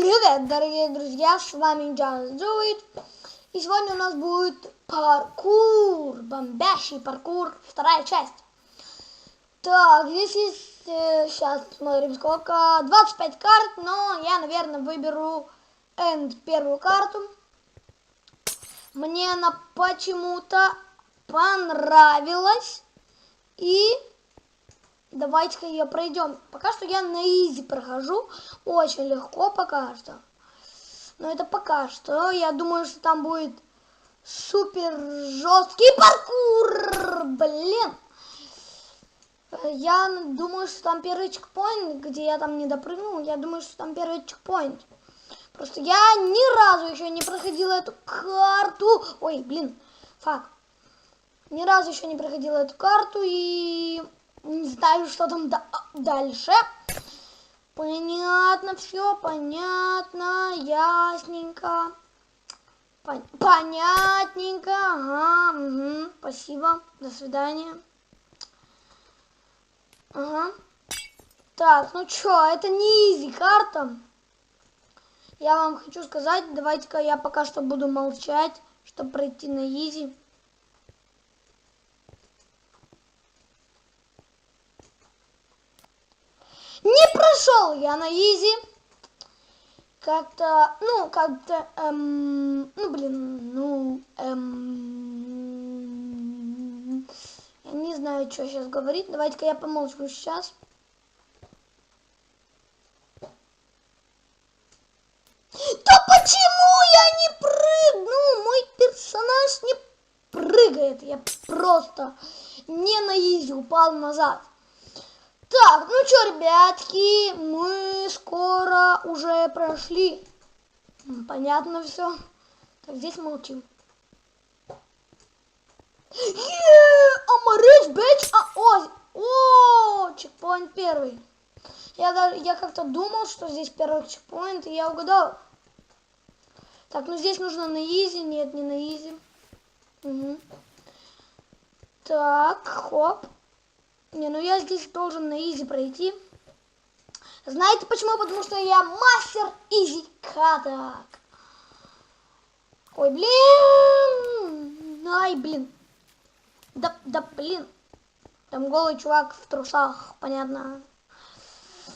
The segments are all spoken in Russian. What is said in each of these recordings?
Привет, дорогие друзья, с вами Джаз Джуит. И сегодня у нас будет паркур, бомбящий паркур, вторая часть. Так, здесь есть, э, сейчас посмотрим сколько, 25 карт, но я, наверное, выберу End первую карту. Мне она почему-то понравилась. И давайте-ка ее пройдем. Пока что я на изи прохожу. Очень легко пока что. Но это пока что. Я думаю, что там будет супер жесткий паркур. Блин. Я думаю, что там первый чекпоинт, где я там не допрыгнул. Я думаю, что там первый чекпоинт. Просто я ни разу еще не проходила эту карту. Ой, блин, фак. Ни разу еще не проходила эту карту и не знаю, что там дальше. Понятно все, понятно, ясненько. Пон понятненько, ага, угу, спасибо, до свидания. Ага. Так, ну чё, это не изи карта. Я вам хочу сказать, давайте-ка я пока что буду молчать, чтобы пройти на изи. Не прошел я на изи. Как-то, ну, как-то, эм, ну, блин, ну, эм, я не знаю, что сейчас говорить. Давайте-ка я помолчу сейчас. Да почему я не прыгну? Мой персонаж не прыгает. Я просто не на изи упал назад. Так, ну что, ребятки, мы скоро уже прошли. Понятно все. Так, здесь молчим. Амарыч, бэч, а, о, о, чекпоинт первый. Я, даже, я как-то думал, что здесь первый чекпоинт, и я угадал. Так, ну здесь нужно на изи, нет, не на изи. Угу. Так, хоп. Не, ну я здесь должен на изи пройти. Знаете почему? Потому что я мастер изи каток. Ой, блин. Ай, блин. Да, да, блин. Там голый чувак в трусах, понятно.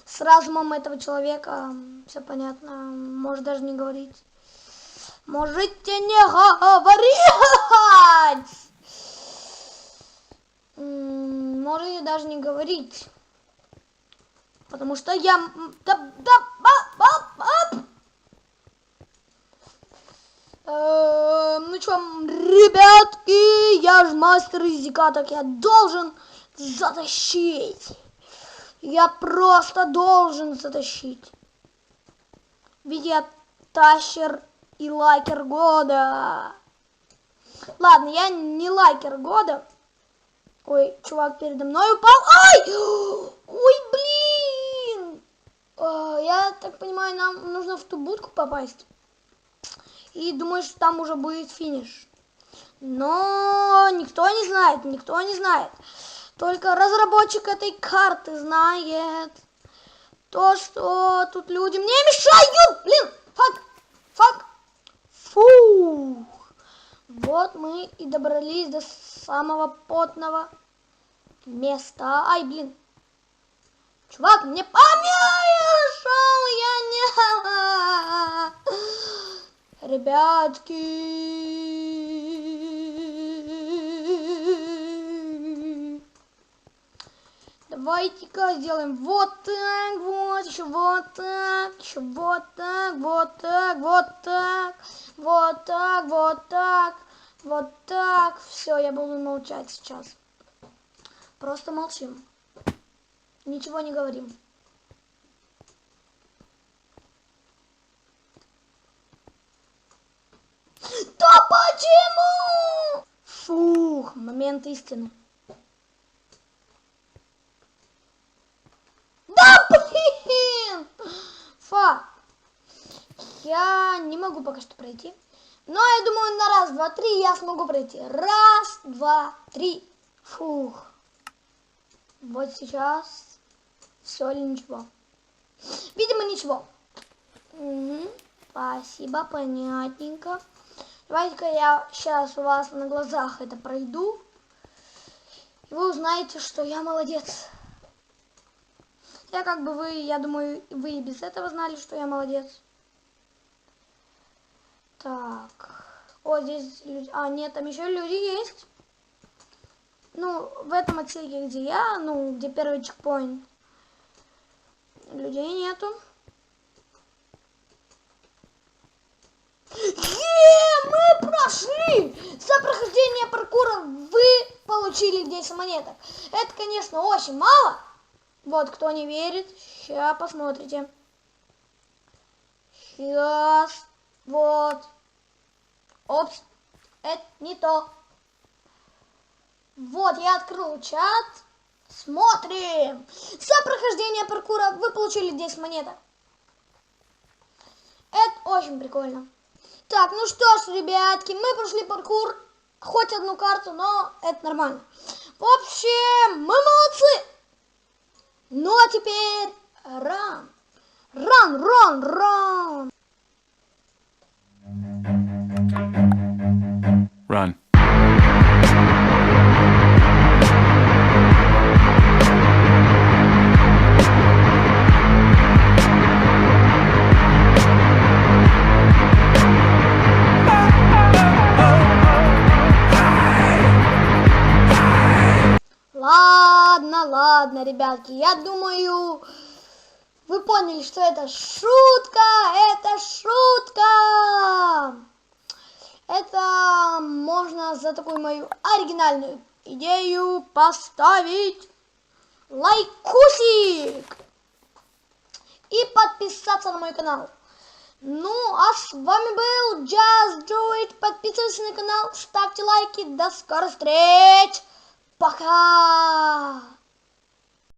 С разумом этого человека все понятно. Может даже не говорить. Можете не говорить можете даже не говорить. Потому что я... Да, да, а, а, а. Э, ну что, ребятки, я же мастер языка, так я должен затащить. Я просто должен затащить. Ведь я тащер и лайкер года. Ладно, я не лайкер года. Ой, чувак передо мной упал. Ай! Ой, блин! А, я так понимаю, нам нужно в ту будку попасть. И думаю, что там уже будет финиш. Но никто не знает, никто не знает. Только разработчик этой карты знает то, что тут люди мне мешают. Блин, фак, фак. Фу. Вот мы и добрались до самого потного места. Ай, блин. Чувак, мне помешал, я не... Ребятки. Давайте-ка сделаем вот так, вот, еще вот так, еще вот так, вот так, вот так, вот так, вот так. Вот так. Все, я буду молчать сейчас. Просто молчим. Ничего не говорим. Да почему? Фух, момент истины. Да блин! Фа. Я не могу пока что пройти. Но я думаю, на раз, два, три я смогу пройти. Раз, два, три. Фух. Вот сейчас все или ничего. Видимо, ничего. Мгм. Спасибо, понятненько. Давайте-ка я сейчас у вас на глазах это пройду. И вы узнаете, что я молодец. Я как бы вы, я думаю, вы и без этого знали, что я молодец. Так. О, здесь люди. А, нет, там еще люди есть. Ну, в этом отсеке, где я, ну, где первый чекпоинт, людей нету. Е, мы прошли! За прохождение паркура вы получили 10 монеток. Это, конечно, очень мало. Вот, кто не верит, сейчас посмотрите. Сейчас. Вот. Опс. Это не то. Вот, я открыл чат. Смотрим. За прохождение паркура вы получили 10 монеток. Это очень прикольно. Так, ну что ж, ребятки, мы прошли паркур. Хоть одну карту, но это нормально. В общем, мы молодцы. Ну а теперь ран. Ран, ран, ран. Ладно, ребятки, я думаю, вы поняли, что это шутка, это шутка. Это можно за такую мою оригинальную идею поставить лайкусик и подписаться на мой канал. Ну, а с вами был Just Do It. Подписывайтесь на канал, ставьте лайки. До скорых встреч. Пока.